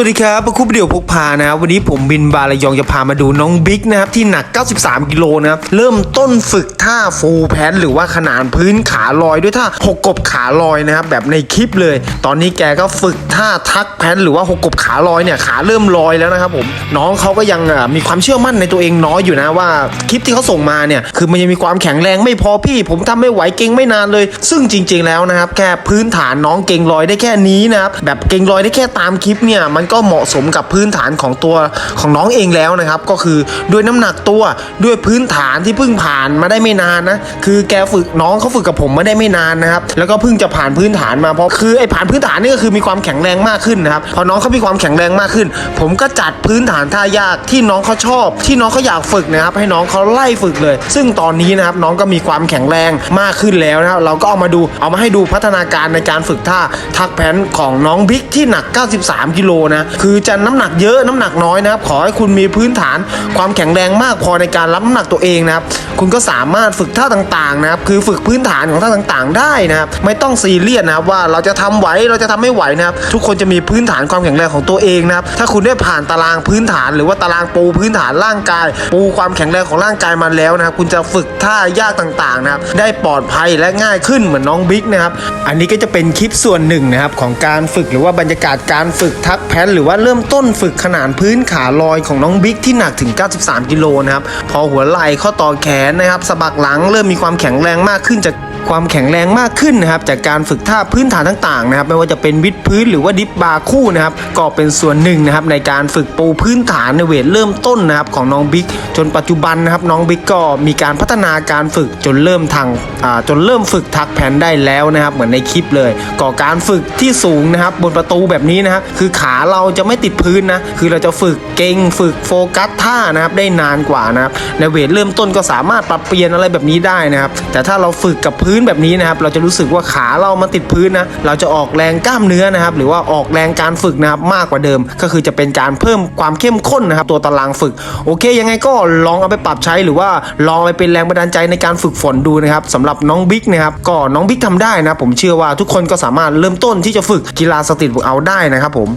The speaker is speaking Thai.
วัสดีครับประคุปเดี่ยวพกพานะครับวันนี้ผมบินบาระยองจะพามาดูน้องบิ๊กนะครับที่หนัก 93 กิโลนะครับเริ่มต้นฝึกท่าฟูลแพนหรือว่าขนานพื้นขาลอยด้วยท่าหกกบขาลอยนะครับแบบในคลิปเลย ตอนนี้แกก็ฝึกท่าทักแพนหรือว่าหกกบขาลอยเนี่ยขาเริ่มลอยแล้วนะครับผมน้องเขาก็ยังมีความเชื่อมั่นในตัวเองน้อยอยู่นะว่าคลิปที่เขาส่งมาเนี่ยคือมันยังมีความแข็งแรงไม่พอพี่ ผมทำไม่ไหวเก่งไม่นานเลย ซึ่งจริง ๆแล้วนะครับแค่พื้นฐานน้องเก่งลอยได้แค่นี้นะครับแบบเก่งลอยได้แค่ตามคลิปเนี่ยมันก็เหมาะสมกับพื้นฐานของตัวของน้องเองแล้วนะครับ ก็คือด้วยน้ำหนักตัวด้วยพื้นฐานที่เพิ่งผ่านมาได้ไม่นานนะคือแกฝึกน้องเขาฝึกกับผมมาได้ไม่นานนะครับแล้วก็เพิ่งจะผ่านพื้นฐานมาเพราะคือไอ้ผ่านพื้นฐานนี่ก็คือมีความแข็งแรงมากขึ้นนะครับพอน้องเขามีความแข็งแรงมากขึ้น ผมก็จัดพื้นฐานท่ายากที่น้องเขาชอบ ที่น้องเขาอยากฝึกนะครับให้น้องเขาไล่ฝึกเลย ซึ่งตอนนี้นะครับน้องก็มีความแข็งแรงมากขึ้นแล้วนะครับเราก็เอามาดูเอามาให้ดูพัฒนาการในการฝึกท่าทักแพนของน้องบิ๊กที่หนัก 93กิโลนะคือจะน้ำหนักเยอะน้ำหนักน้อยนะครับ ขอให้คุณมีพื้นฐานความแข็งแรงมากพอในการรับน้ำหนักตัวเองนะครับ คุณก็สามารถฝึกท่าต่างๆนะครับ คือฝึกพื้นฐานของท่าต่างๆ ได้นะครับ ไม่ต้องซีเรียสนะครับว่าเราจะทำไหวเราจะทำไม่ไหวนะครับ ทุกคนจะมีพื้นฐานความแข็งแรงของตัวเองนะครับ ถ้าคุณได้ผ่านตารางพื้นฐานหรือว่าตารางปูพื้นฐานร่างกาย ปูความแข็งแรงของร่างกายมาแล้วนะครับ คุณจะฝึกท่ายากต่างๆนะครับ ได้ปลอดภัยและง่ายขึ้นเหมือนน้องบิ๊กนะครับ อันนี้ก็จะเป็นคลิปส่วนหนึ่งนะครับของการฝึกหรือว่าบรรยากาศการฝึกทักแพนหรือว่าเริ่มต้นฝึกขนานพื้นขาลอยของน้องบิ๊กที่หนักถึง 93 กิโลนะครับ พอหัวไหล่ข้อต่อแขนนะครับสะบักหลังเริ่มมีความแข็งแรงมากขึ้นจาก ความแข็งแรงมากขึ้นนะครับจากการฝึกท่าพื้นฐานต่างๆนะครับไม่ว่าจะเป็นวิดพื้นหรือว่าดิฟบาร์คู่นะครับก็เป็นส่วนหนึ่งนะครับในการฝึกปูพื้นฐานในเวทเริ่มต้นนะครับของน้องบิ๊กจนปัจจุบันนะครับน้องบิ๊กก็มีการพัฒนาการฝึกจนเริ่มทางจนเริ่มฝึกทักแผ่นได้แล้วนะครับเหมือนในคลิปเลยก่อการฝึกที่สูงนะครับบนประตูแบบนี้นะครับคือขาเราจะไม่ติดพื้นนะคือเราจะฝึกเก่งฝึกโฟกัสท่านะครับได้นานกว่านะครับในเวทเริ่มต้นก็สามารถปรับเปลี่ยนอะไรแบบนี้ได้นะครับแต่ถ้าเราฝึกกับพื้นื้นแบบนี้นะครับเราจะรู้สึกว่าขาเรามันติดพื้นนะเราจะออกแรงกล้ามเนื้อนะครับหรือว่าออกแรงการฝึกนะครับมากกว่าเดิม ก็คือจะเป็นการเพิ่มความเข้มข้นนะครับตัวตารางฝึกโอเค ยังไงก็ลองเอาไปปรับใช้หรือว่าลองไปเป็นแรงบันดาลใจในการฝึกฝนดูนะครับสำหรับน้องบิ๊กนะครับก็น้องบิ๊กทำได้นะผมเชื่อว่าทุกคนก็สามารถเริ่มต้นที่จะฝึกกีฬาสตรีทเวิร์กเอาได้นะครับผม